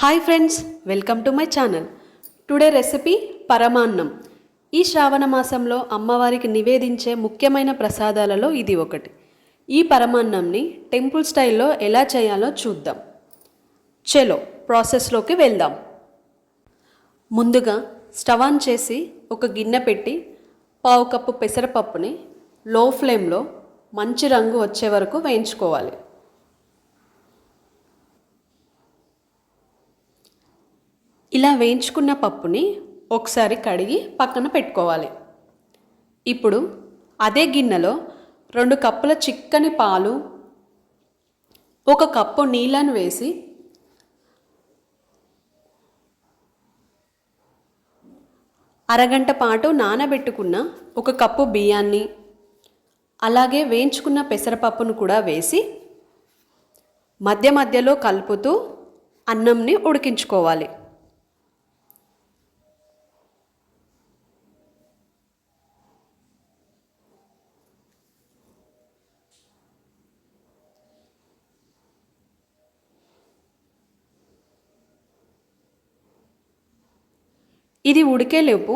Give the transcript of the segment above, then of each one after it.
Hi friends welcome to my channel today recipe పరమాన్నం ఈ శ్రావణ మాసంలో అమ్మవారికి నివేదించే ముఖ్యమైన ప్రసాదాలలో ఇది ఒకటి. ఈ పరమాన్నంని టెంపుల్ స్టైల్లో ఎలా చేయాలో చూద్దాం. చలో ప్రాసెస్లోకి వెళ్దాం. ముందుగా స్టవ్ ఆన్ చేసి ఒక గిన్నె పెట్టి పావు కప్పు పెసరపప్పుని లో ఫ్లేమ్లో మంచి రంగు వచ్చే వరకు వేయించుకోవాలి. ఇలా వేయించుకున్న పప్పుని ఒకసారి కడిగి పక్కన పెట్టుకోవాలి. ఇప్పుడు అదే గిన్నెలో రెండు కప్పుల చిక్కని పాలు ఒక కప్పు నీళ్ళను వేసి అరగంట పాటు నానబెట్టుకున్న ఒక కప్పు బియ్యాన్ని అలాగే వేయించుకున్న పెసరపప్పును కూడా వేసి మధ్య మధ్యలో కలుపుతూ అన్నంని ఉడికించుకోవాలి. ఇది ఉడికేలోపు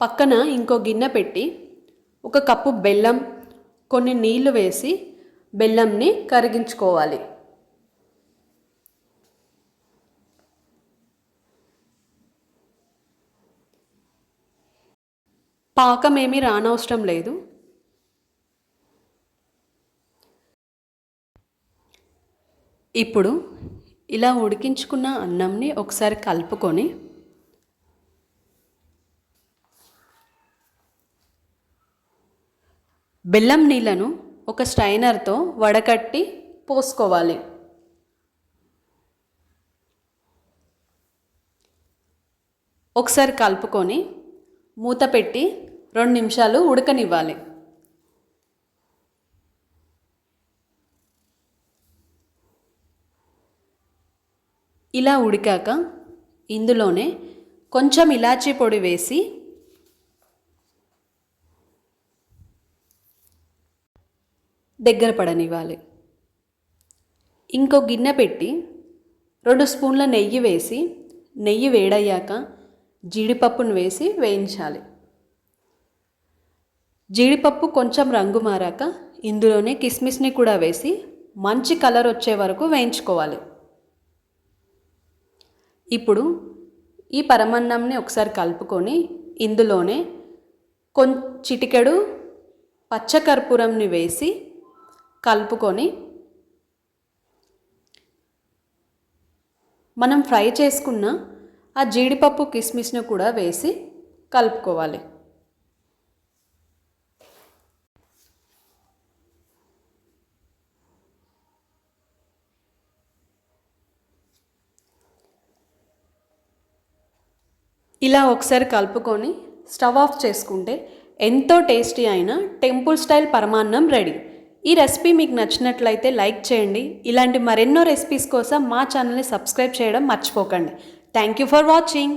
పక్కన ఇంకో గిన్నె పెట్టి ఒక కప్పు బెల్లం కొన్ని నీళ్ళు వేసి బెల్లంని కరిగించుకోవాలి. పాకం ఏమీ రానవసరం లేదు. ఇప్పుడు ఇలా ఉడికించుకున్న అన్నంని ఒకసారి కలుపుకొని బెల్లం నీళ్ళను ఒక స్ట్రైనర్తో వడకట్టి పోసుకోవాలి. ఒకసారి కలుపుకొని మూత పెట్టి రెండు నిమిషాలు ఉడకనివ్వాలి. ఇలా ఉడికాక ఇందులోనే కొంచెం ఇలాచీ పొడి వేసి దగ్గర పడనివ్వాలి. ఇంకో గిన్నె పెట్టి రెండు స్పూన్ల నెయ్యి వేసి నెయ్యి వేడయ్యాక జీడిపప్పును వేసి వేయించాలి. జీడిపప్పు కొంచెం రంగు మారాక ఇందులోనే కిస్మిస్ని కూడా వేసి మంచి కలర్ వచ్చే వరకు వేయించుకోవాలి. ఇప్పుడు ఈ పరమన్నంని ఒకసారి కలుపుకొని ఇందులోనే కొం చిటికెడు పచ్చకర్పూరంని వేసి కలుపుకొని మనం ఫ్రై చేసుకున్న ఆ జీడిపప్పు కిస్మిస్ను కూడా వేసి కలుపుకోవాలి. ఇలా ఒకసారి కలుపుకొని స్టవ్ ఆఫ్ చేసుకుంటే ఎంతో టేస్టీ అయిన టెంపుల్ స్టైల్ పరమాన్నం రెడీ. ఈ రెసిపీ మీకు నచ్చినట్లయితే లైక్ చేయండి. ఇలాంటి మరెన్నో రెసిపీస్ కోసం మా ఛానల్ని సబ్స్క్రైబ్ చేయడం మర్చిపోకండి. Thank you for watching